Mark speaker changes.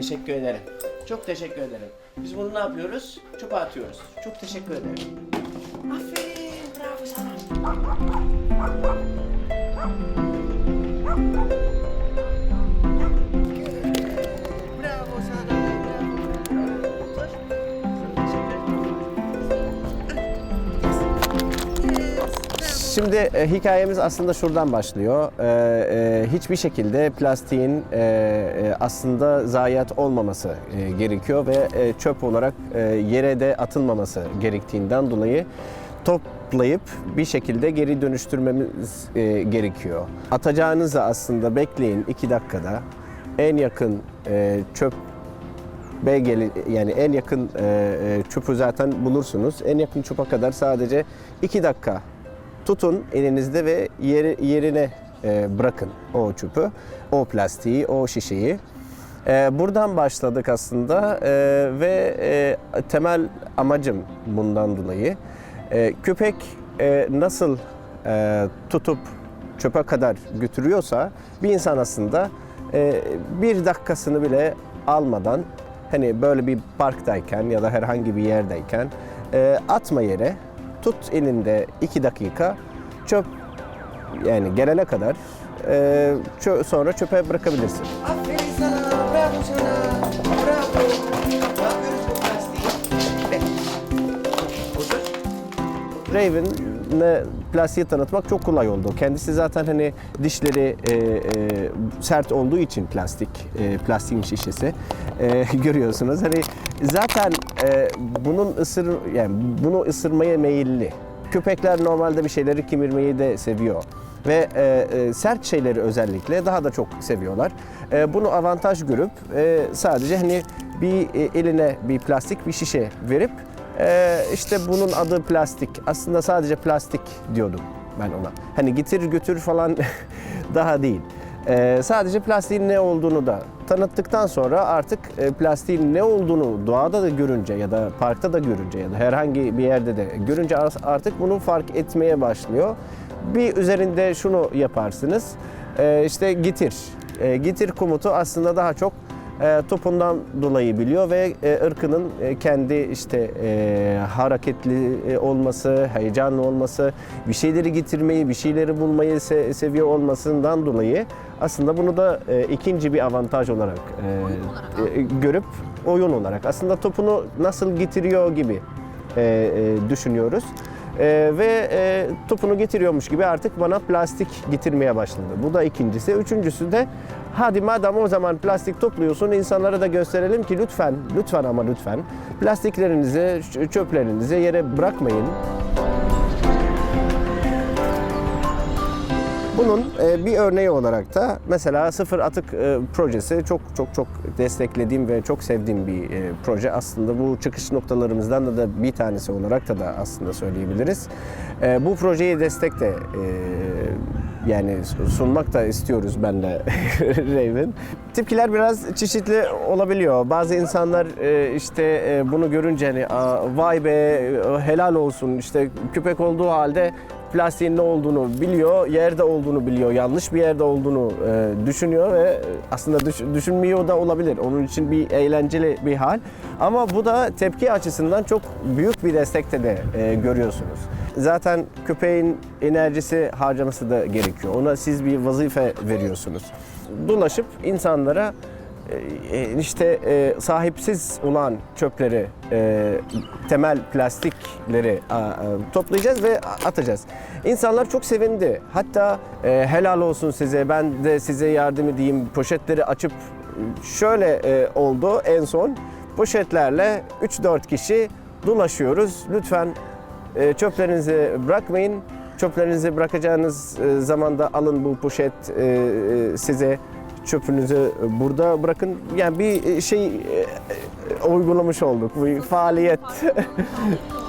Speaker 1: Teşekkür ederim. Çok teşekkür ederim. Biz bunu ne yapıyoruz? Çöpe atıyoruz. Çok teşekkür ederim. Aferin, bravo sana. Şimdi e, hikayemiz aslında şuradan başlıyor. E, e, hiçbir şekilde plastiğin e, e, aslında zayiat olmaması e, gerekiyor ve e, çöp olarak e, yere de atılmaması gerektiğinden dolayı toplayıp bir şekilde geri dönüştürmemiz e, gerekiyor. Atacağınızı aslında bekleyin 2 dakikada en yakın e, çöp B geli yani en yakın e, e, çöpü zaten bulursunuz. En yakın çöpe kadar sadece 2 dakika tutun elinizde ve yeri, yerine e, bırakın o çöpü, o plastiği, o şişeyi. E, buradan başladık aslında e, ve e, temel amacım bundan dolayı e, köpek e, nasıl e, tutup çöpe kadar götürüyorsa bir insan aslında e, bir dakikasını bile almadan hani böyle bir parktayken ya da herhangi bir yerdeyken e, atma yere tut elinde iki dakika çöp yani gelene kadar e, çö- sonra çöpe bırakabilirsin. Aferin sana, bravo sana, bravo. Ne plastiği tanıtmak çok kolay oldu. Kendisi zaten hani dişleri e, e, sert olduğu için plastik, e, plastiğin şişesi e, görüyorsunuz. Hani zaten e, bunun ısır yani bunu ısırmaya meyilli. Köpekler normalde bir şeyleri kemirmeyi de seviyor ve e, e, sert şeyleri özellikle daha da çok seviyorlar. E, bunu avantaj görüp e, sadece hani bir e, eline bir plastik bir şişe verip ee, işte bunun adı plastik. Aslında sadece plastik diyordum ben ona. Hani getir götür falan daha değil. Ee, sadece plastiğin ne olduğunu da tanıttıktan sonra artık e, plastiğin ne olduğunu doğada da görünce ya da parkta da görünce ya da herhangi bir yerde de görünce artık bunu fark etmeye başlıyor. Bir üzerinde şunu yaparsınız. Ee, işte getir. Ee, getir komutu aslında daha çok e, topundan dolayı biliyor ve e, ırkının e, kendi işte e, hareketli e, olması, heyecanlı olması, bir şeyleri getirmeyi, bir şeyleri bulmayı se- seviyor olmasından dolayı aslında bunu da e, ikinci bir avantaj olarak, e, e, görüp oyun olarak aslında topunu nasıl getiriyor gibi e, e, düşünüyoruz. E, ve e, topunu getiriyormuş gibi artık bana plastik getirmeye başladı. Bu da ikincisi. Üçüncüsü de hadi madem o zaman plastik topluyorsun insanlara da gösterelim ki lütfen, lütfen ama lütfen plastiklerinizi, çöplerinizi yere bırakmayın. Bunun e, bir örneği olarak da mesela sıfır atık e, projesi çok çok çok desteklediğim ve çok sevdiğim bir e, proje. Aslında bu çıkış noktalarımızdan da, bir tanesi olarak da da aslında söyleyebiliriz. Bu projeye destek de yani sunmak da istiyoruz benle Raven. Tepkiler biraz çeşitli olabiliyor. Bazı insanlar işte bunu görünce hani "Aa, vay be helal olsun işte köpek olduğu halde plastiğin ne olduğunu biliyor, yerde olduğunu biliyor, yanlış bir yerde olduğunu e, düşünüyor ve aslında düş- düşünmüyor da olabilir. Onun için bir eğlenceli bir hal. Ama bu da tepki açısından çok büyük bir destekte de e, görüyorsunuz. Zaten köpeğin enerjisi harcaması da gerekiyor. Ona siz bir vazife veriyorsunuz. Dolaşıp insanlara e, işte e, sahipsiz olan çöpleri, e, temel plastikleri a, toplayacağız ve atacağız. İnsanlar çok sevindi. Hatta e, helal olsun size, ben de size yardım edeyim. Poşetleri açıp şöyle e, oldu en son. Poşetlerle 3-4 kişi dolaşıyoruz. Lütfen e, çöplerinizi bırakmayın. Çöplerinizi bırakacağınız e, zaman da alın bu poşet e, e, size çöpünüzü burada bırakın. Yani bir şey e, e, uygulamış olduk. Bir faaliyet.